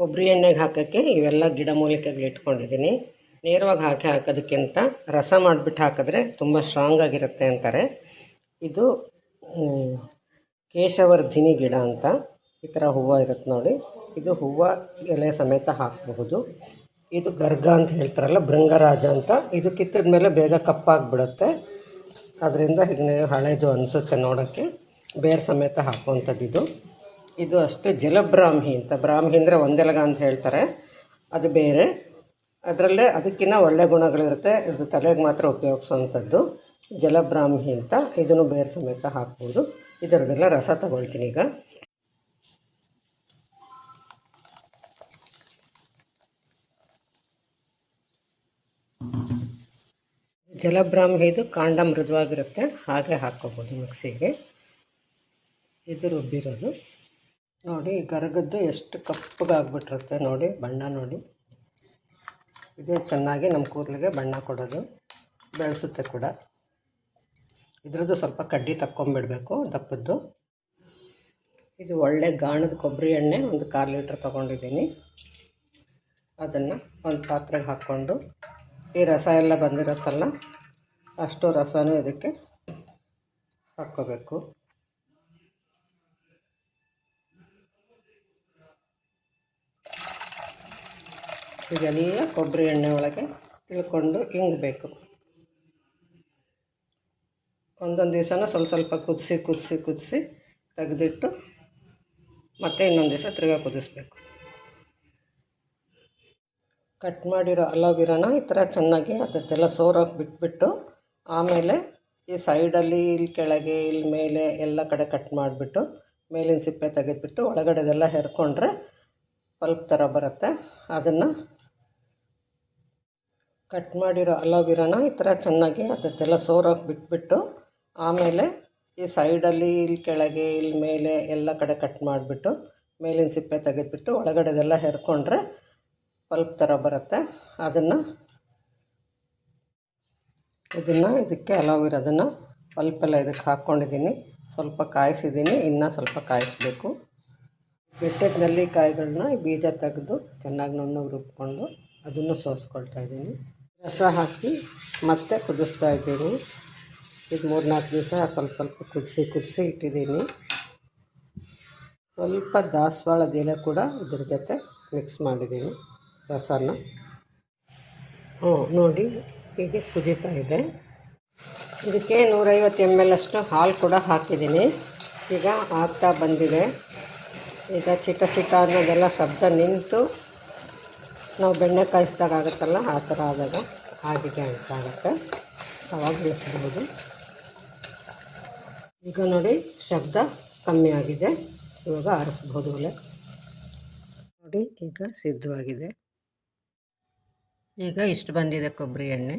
ಕೊಬ್ಬರಿ ಎಣ್ಣೆಗೆ ಹಾಕೋಕ್ಕೆ ಇವೆಲ್ಲ ಗಿಡಮೂಲಿಕೆಗಳು ಇಟ್ಕೊಂಡಿದ್ದೀನಿ ನೇರವಾಗಿ ಹಾಕಿ ಹಾಕೋದಕ್ಕಿಂತ ರಸ ಮಾಡಿಬಿಟ್ಟು ಹಾಕಿದ್ರೆ ತುಂಬ ಸ್ಟ್ರಾಂಗ್ ಆಗಿರುತ್ತೆ ಅಂತಾರೆ. ಇದು ಕೇಶವರ್ಧಿನಿ ಗಿಡ ಅಂತ ಈ ಥರ ಹೂವು ಇರುತ್ತೆ ನೋಡಿ. ಇದು ಹೂವು ಎಲೆ ಸಮೇತ ಹಾಕಬಹುದು. ಇದು ಗರ್ಗ ಅಂತ ಹೇಳ್ತಾರಲ್ಲ ಭೃಂಗರಾಜ ಅಂತ. ಇದು ಕಿತ್ತದ ಮೇಲೆ ಬೇಗ ಕಪ್ಪಾಗಿಬಿಡುತ್ತೆ. ಅದರಿಂದ ಹೀಗೆ ಹಳೇದು ಅನಿಸುತ್ತೆ ನೋಡೋಕ್ಕೆ. ಬೇರೆ ಸಮೇತ ಹಾಕುವಂಥದ್ದು ಇದು ಇದು ಅಷ್ಟೇ ಜಲಬ್ರಾಹ್ಮಿ ಅಂತ. ಬ್ರಾಹ್ಮಿ ಅಂದರೆ ಒಂದೆಲಗ ಅಂತ ಹೇಳ್ತಾರೆ. ಅದು ಬೇರೆ. ಅದರಲ್ಲೇ ಅದಕ್ಕಿಂತ ಒಳ್ಳೆ ಗುಣಗಳಿರುತ್ತೆ. ಇದು ತಲೆಗೆ ಮಾತ್ರ ಉಪಯೋಗಿಸೋವಂಥದ್ದು. ಜಲಬ್ರಾಹ್ಮಿ ಅಂತ. ಇದನ್ನು ಬೇರೆ ಸಮೇತ ಹಾಕ್ಬೋದು. ಇದರದೆಲ್ಲ ರಸ ತಗೊಳ್ತೀನಿ ಈಗ. ಜಲಬ್ರಾಹ್ಮಿ ಇದು ಕಾಂಡ ಮೃದುವಾಗಿರುತ್ತೆ. ಹಾಗೆ ಹಾಕ್ಕೋಬೋದು ಮಿಕ್ಸಿಗೆ. ಇದು ರುಬ್ಬಿರೋದು. ನೋಡಿ ಗರಗದ್ದು ಎಷ್ಟು ಕಪ್ಪಗಾಗ್ಬಿಟ್ಟಿರುತ್ತೆ ನೋಡಿ, ಬಣ್ಣ ನೋಡಿ. ಇದೇ ಚೆನ್ನಾಗಿ ನಮ್ಮ ಕೂದಲಿಗೆ ಬಣ್ಣ ಕೊಡೋದು, ಬೆಳೆಸುತ್ತೆ ಕೂಡ. ಇದ್ರದ್ದು ಸ್ವಲ್ಪ ಕಡ್ಡಿ ತಕ್ಕೊಂಬಿಡಬೇಕು ದಪ್ಪದ್ದು. ಇದು ಒಳ್ಳೆ ಗಾಣದ ಕೊಬ್ಬರಿ ಎಣ್ಣೆ, ಒಂದು ಕಾಲು ಲೀಟ್ರ್ ತೊಗೊಂಡಿದ್ದೀನಿ. ಅದನ್ನು ಒಂದು ಪಾತ್ರೆಗೆ ಹಾಕ್ಕೊಂಡು, ಈ ರಸ ಎಲ್ಲ ಬಂದಿರತ್ತಲ್ಲ, ಅಷ್ಟು ರಸನೂ ಇದಕ್ಕೆ ಹಾಕ್ಕೋಬೇಕು. ಇದೆಲ್ಲ ಕೊಬ್ಬರಿ ಎಣ್ಣೆ ಒಳಗೆ ಇಳ್ಕೊಂಡು ಹಿಂಗಬೇಕು ಒಂದೊಂದು ದಿವಸನೂ ಸ್ವಲ್ಪ ಸ್ವಲ್ಪ ಕುದಿಸಿ ಕುದಿಸಿ ಕುದಿಸಿ ತೆಗೆದಿಟ್ಟು ಮತ್ತೆ ಇನ್ನೊಂದು ದಿವಸ ತಿರ್ಗಾ ಕುದಿಸ್ಬೇಕು. ಕಟ್ ಮಾಡಿರೋ ಅಲೋವಿರಾನ ಈ ಥರ ಚೆನ್ನಾಗಿ ಅದಕ್ಕೆಲ್ಲ ಸೋರೋಕೆ ಬಿಟ್ಬಿಟ್ಟು ಆಮೇಲೆ ಈ ಸೈಡಲ್ಲಿ ಇಲ್ಲಿ ಕೆಳಗೆ, ಇಲ್ಲಿ ಮೇಲೆ ಎಲ್ಲ ಕಡೆ ಕಟ್ ಮಾಡಿಬಿಟ್ಟು ಮೇಲಿನ ಸಿಪ್ಪೆ ತೆಗೆದ್ಬಿಟ್ಟು ಒಳಗಡೆದೆಲ್ಲ ಹೆರ್ಕೊಂಡ್ರೆ ಪಲ್ಪ್ ಥರ ಬರುತ್ತೆ. ಅದನ್ನು ಕಟ್ ಮಾಡಿರೋ ಅಲೋವಿರಾನ ಈ ಥರ ಚೆನ್ನಾಗಿ ಅದಕ್ಕೆಲ್ಲ ಸೋರೋಕೆ ಬಿಟ್ಬಿಟ್ಟು ಆಮೇಲೆ ಈ ಸೈಡಲ್ಲಿ ಇಲ್ಲಿ ಕೆಳಗೆ, ಇಲ್ಲಿ ಮೇಲೆ ಎಲ್ಲ ಕಡೆ ಕಟ್ ಮಾಡಿಬಿಟ್ಟು ಮೇಲಿನ ಸಿಪ್ಪೆ ತೆಗೆದ್ಬಿಟ್ಟು ಒಳಗಡೆದೆಲ್ಲ ಹೆರ್ಕೊಂಡ್ರೆ ಪಲ್ಪ್ ಥರ ಬರುತ್ತೆ. ಅದನ್ನು ಇದನ್ನು ಇದಕ್ಕೆ ಅಲೋವಿರೋದನ್ನು ಪಲ್ಪೆಲ್ಲ ಇದಕ್ಕೆ ಹಾಕ್ಕೊಂಡಿದ್ದೀನಿ. ಸ್ವಲ್ಪ ಕಾಯಿಸಿದ್ದೀನಿ, ಇನ್ನೂ ಸ್ವಲ್ಪ ಕಾಯಿಸಬೇಕು. ಬೆಟ್ಟದ ನೆಲ್ಲಿಕಾಯಿಗಳನ್ನ ಬೀಜ ತೆಗೆದು ಚೆನ್ನಾಗಿ ನುಣ್ಣಗೆ ರುಬ್ಕೊಂಡು ಅದನ್ನು ಸೋಸ್ಕೊಳ್ತಾ ಇದ್ದೀನಿ. ರಸ ಹಾಕಿ ಮತ್ತೆ ಕುದಿಸ್ತಾ ಇದ್ದೀನಿ. ಇದು ಮೂರು ನಾಲ್ಕು ದಿವಸ ಸ್ವಲ್ಪ ಸ್ವಲ್ಪ ಕುದಿಸಿ ಕುದಿಸಿ ಇಟ್ಟಿದ್ದೀನಿ. ಸ್ವಲ್ಪ ದಾಸವಾಳದ ಎಲೆ ಕೂಡ ಇದ್ರ ಜೊತೆ ಮಿಕ್ಸ್ ಮಾಡಿದ್ದೀನಿ ರಸನ. ಹ್ಞೂ, ನೋಡಿ ಹೀಗೆ ಕುದೀತಾ ಇದೆ. ಇದಕ್ಕೆ ನೂರೈವತ್ತು ಎಂ ಎಲ್ ಅಷ್ಟು ಹಾಲು ಕೂಡ ಹಾಕಿದ್ದೀನಿ. ಈಗ ಆಗ್ತಾ ಬಂದಿದೆ. ಈಗ ಚಿಟ ಚಿಟ ಅನ್ನೋದೆಲ್ಲ ಶಬ್ದ ನಿಂತು ನಾವು ಬೆಣ್ಣೆ ಕಾಯಿಸಿದಾಗ ಆಗುತ್ತಲ್ಲ ಆ ಥರ ಆದಾಗ ಆಗಿದೆ ಅಂತ ಆಗುತ್ತೆ. ಅವಾಗ ಇಳಿಸ್ಬೋದು ಈಗ ನೋಡಿ ಶಬ್ದ ಕಮ್ಮಿ ಆಗಿದೆ. ಇವಾಗ ಆರಿಸ್ಬೋದು ಒಲೆ. ನೋಡಿ, ಈಗ ಸಿದ್ಧವಾಗಿದೆ. ಈಗ ಇಷ್ಟು ಬಂದಿದೆ ಕೊಬ್ಬರಿ ಎಣ್ಣೆ.